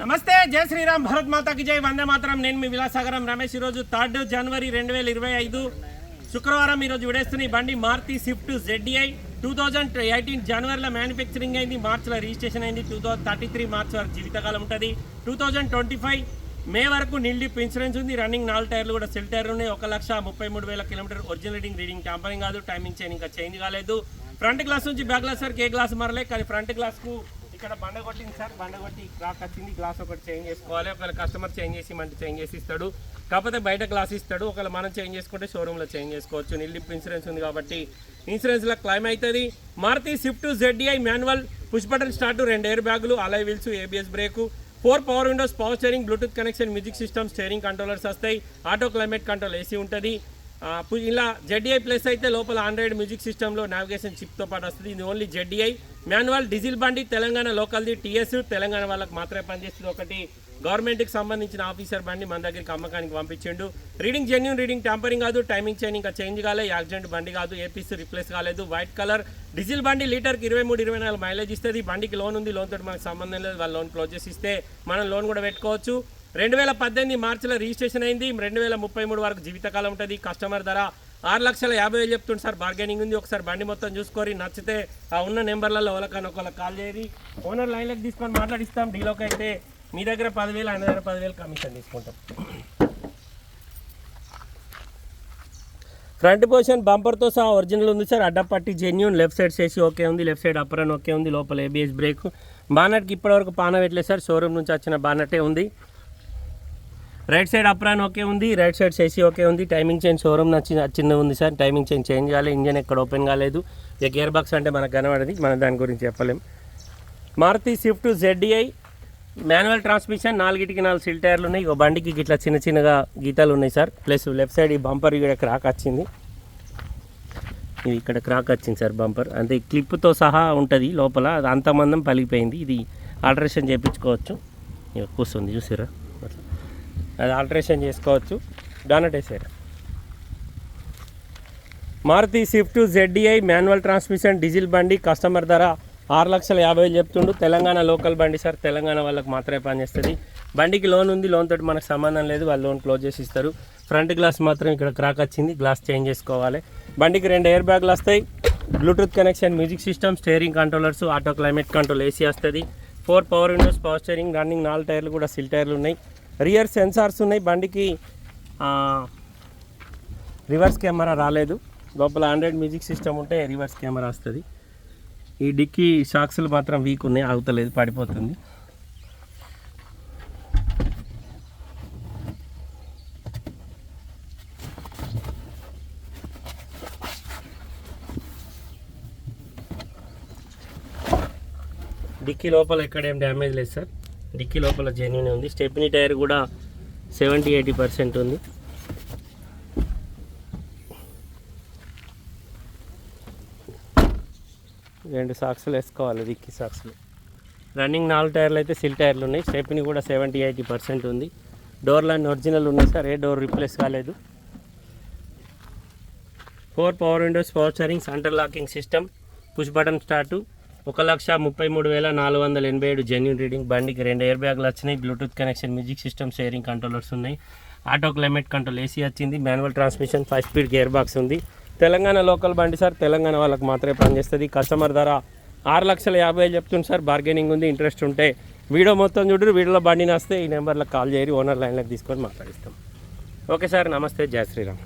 నమస్తే జై శ్రీరామ్ భరత్ మాతాకి జై వందే మాతరం. నేను మీ విలాసాగరం రమేష్. ఈరోజు థర్డ్ జనవరి రెండు వేల ఇరవై ఐదు శుక్రవారం ఈరోజు విడేస్తున్న ఈ బండి Maruti Swift ZDI two thousand eighteen జనవరిలో మ్యానుఫ్యాక్చరింగ్ అయింది. మార్చిలో రిజిస్ట్రేషన్ అయింది. Two thousand thirty three March వరకు జీవితకాలం ఉంటుంది. Two thousand twenty five May వరకు నిల్డిప్ ఇన్సూరెన్స్ ఉంది. రన్నింగ్ నాలుగు టైర్లు కూడా సెల్ టైర్లు ఉన్నాయి. ఒక లక్ష ముప్పై మూడు వేల kilometre original reading reading tampering కాదు. టైమింగ్ చైన్ ఇంకా చేంజ్ కాలేదు. ఫ్రంట్ గ్లాస్ నుంచి బ్యాక్ గ్లాస్ వరకు ఏ గ్లాస్ మరలే కానీ ఫ్రంట్ గ్లాస్కు ఇక్కడ బండ కొట్టింది సార్. బండ కొట్టి క్రాక్ వచ్చింది. గ్లాస్ ఒకటి చేంజ్ చేసుకోవాలి. ఒకవేళ కస్టమర్ చేంజ్ చేసి మంటే చేంజ్ చేసి ఇస్తాడు. కాకపోతే బయట గ్లాస్ ఇస్తాడు. ఒకవేళ మనం చేంజ్ చేసుకుంటే షోరూంలో చేంజ్ చేసుకోవచ్చు. నిల్లిప్ ఇన్సూరెన్స్ ఉంది కాబట్టి ఇన్సూరెన్స్లో క్లైమ్ అవుతుంది. Maruti Swift ZDI manual push button start రెండు ఎయిర్ బ్యాగులు alloy wheels ABS brake four power windows power steering Bluetooth connection music system steering controllers వస్తాయి. ఆటో క్లైమేట్ కంట్రోల్ ఏసీ ఉంటుంది. ఇలా జెడ్ఐ ప్లస్ అయితే లోపల ఆండ్రాయిడ్ మ్యూజిక్ సిస్టంలో navigation చిప్తో పాటు వస్తుంది. ఇది ఓన్లీ జెడ్ఐ మాన్యువల్ డీజిల్ బండి తెలంగాణ లోకల్ది టీఎస్ తెలంగాణ వాళ్ళకి మాత్రమే పనిచేస్తుంది. ఒకటి గవర్నమెంట్కి సంబంధించిన ఆఫీసర్ బండి మన దగ్గరికి అమ్మకానికి పంపించిండు. రీడింగ్ జెన్యున్ రీడింగ్ ట్యాంపరింగ్ కాదు టైమింగ్ చైన్ ఇంకా చేంజ్ కాలే యాక్సిడెంట్ బండి కాదు ఏ పీస్ రిప్లేస్ కాలేదు వైట్ కలర్ డీజిల్ బండి లీటర్కి ఇరవై మూడు ఇరవై నాలుగు మైలేజ్ ఇస్తుంది. బండికి లోన్ ఉంది లోన్ తోటి మనకు సంబంధం లేదు వాళ్ళు లోన్ క్లోజ్ చేసి ఇస్తే మనం లోన్ కూడా పెట్టుకోవచ్చు. రెండు వేల పద్దెనిమిది మార్చిలో రిజిస్ట్రేషన్ అయింది. రెండు వేల ముప్పై మూడు వరకు జీవితకాలం ఉంటుంది. కస్టమర్ ధర ఆరు లక్షల యాభై వేలు చెప్తుంది సార్. బార్గెనింగ్ ఉంది. ఒకసారి బండి మొత్తం చూసుకొని నచ్చితే ఆ ఉన్న నెంబర్లలో ఒకరికన్నా ఒకళ్ళకి కాల్ చేయండి ఓనర్ లైన్లోకి తీసుకొని మాట్లాడిస్తాం. డీలోకి అయితే మీ దగ్గర పదివేలు ఆయన దగ్గర పదివేలు కమిషన్ తీసుకుంటాం. ఫ్రంట్ పొజిషన్ బంపర్తో సహా ఒరిజినల్ ఉంది సార్. అడ్డపట్టి జెన్యున్ లెఫ్ట్ సైడ్ చేసి ఓకే ఉంది. లెఫ్ట్ సైడ్ అప్పర్ అని ఓకే ఉంది. లోపల ఏబిఎస్ బ్రేక్ బానట్కి ఇప్పటివరకు పాన పెట్టలేదు సార్. షోరూమ్ నుంచి వచ్చిన బానటే ఉంది. రైట్ సైడ్ అప్రాన్ ఓకే ఉంది రైట్ సైడ్ చేసి ఓకే ఉంది. టైమింగ్ చైన్ షోరూమ్ నచ్చిన చిన్న ఉంది సార్. టైమింగ్ చైన్ చేంజ్ కాలేదు ఇంజన్ ఎక్కడ ఓపెన్ కాలేదు. ఇక గేర్ బాక్స్ అంటే మనకు కనబడది మనం దాని గురించి చెప్పలేం. Maruti Swift ZDI manual transmission నాలుగిటికి నాలుగు సిల్ టైర్లు ఉన్నాయి. ఒక బండికి ఇట్లా చిన్న చిన్నగా గీతాలు ఉన్నాయి సార్. ప్లస్ లెఫ్ట్ సైడ్ ఈ బంపర్ ఇక్కడ క్రాక్ వచ్చింది. ఇది ఇక్కడ క్రాక్ వచ్చింది సార్ బంపర్. అంటే క్లిప్తో సహా ఉంటుంది లోపల. అది అంత మందం పలిగిపోయింది ఇది ఆల్టరేషన్ చేయించుకోవచ్చు. ఇక కూర్చుంది చూసారా అది ఆల్టరేషన్ చేసుకోవచ్చు. డానట్ వేసారు Maruti Swift ZDI manual transmission diesel బండి కస్టమర్ ధర ఆరు లక్షల యాభై వేలు చెప్తుండు. తెలంగాణ లోకల్ బండి సార్ తెలంగాణ వాళ్ళకి మాత్రమే పనిచేస్తుంది బండికి లోన్ ఉంది లోన్ తోటి మనకు సంబంధం లేదు వాళ్ళు లోన్ క్లోజ్ చేసి ఇస్తారు. ఫ్రంట్ గ్లాస్ మాత్రం ఇక్కడ క్రాక్ వచ్చింది గ్లాస్ చేంజ్ చేసుకోవాలి. బండికి రెండు ఎయిర్ బ్యాగ్లు వస్తాయి. Bluetooth connection music system steering controllers auto climate control AC వస్తుంది. Four power windows power steering running నాలుగు టైర్లు కూడా సిల్ టైర్లు ఉన్నాయి. రియర్ సెన్సార్స్ ఉన్నాయి. బండికి రివర్స్ కెమెరా రాలేదు. లోపల ఆండ్రాయిడ్ మ్యూజిక్ సిస్టమ్ ఉంటే రివర్స్ కెమెరా వస్తుంది. ఈ డిక్కీ షాక్స్లు మాత్రం వీక్ ఉన్నాయి. ఆగుతలేదు పడిపోతుంది. డిక్కీ లోపల ఎక్కడ ఏం డ్యామేజ్ లేదు సార్. డిక్కీ లోపల జెన్యున్ ఉంది. స్టెప్నీ టైర్ కూడా సెవెంటీ ఎయిటీ పర్సెంట్ ఉంది. రెండు సాక్స్లు వేసుకోవాలి డిక్కీ సాక్స్లు. రన్నింగ్ నాలుగు టైర్లు అయితే సిల్ టైర్లు ఉన్నాయి. స్టెప్ని కూడా సెవెంటీ ఎయిటీ పర్సెంట్ ఉంది. డోర్లు అన్ని ఒరిజినల్ ఉన్నాయి సార్. ఏ డోర్ రిప్లేస్ కాలేదు. Four power windows power steering centre locking system push button start ఒక లక్ష ముప్పై మూడు వేల నాలుగు వందల ఎనభై ఏడు జెన్యున్ రీడింగ్ బండికి రెండు ఎయిర్ బ్యాగ్లు వచ్చినాయి Bluetooth connection music system steering controllers ఉన్నాయి. ఆటో క్లైమేట్ కంట్రోల్ ఏసీ వచ్చింది manual transmission five speed gear box ఉంది. తెలంగాణ లోకల్ బండి సార్ తెలంగాణ వాళ్ళకి మాత్రమే పనిచేస్తుంది కస్టమర్ ధర ఆరు లక్షల యాభై వేలు చెప్తుంది సార్. బార్గెనింగ్ ఉంది ఇంట్రెస్ట్ ఉంటే. వీడియో మొత్తం చూడరు వీడియోలో బండిని వస్తే ఈ నెంబర్లో కాల్ చేయరు ఓనర్ లైన్లోకి తీసుకొని మాట్లాడిస్తాం. ఓకే సార్ నమస్తే జయ శ్రీరామ్.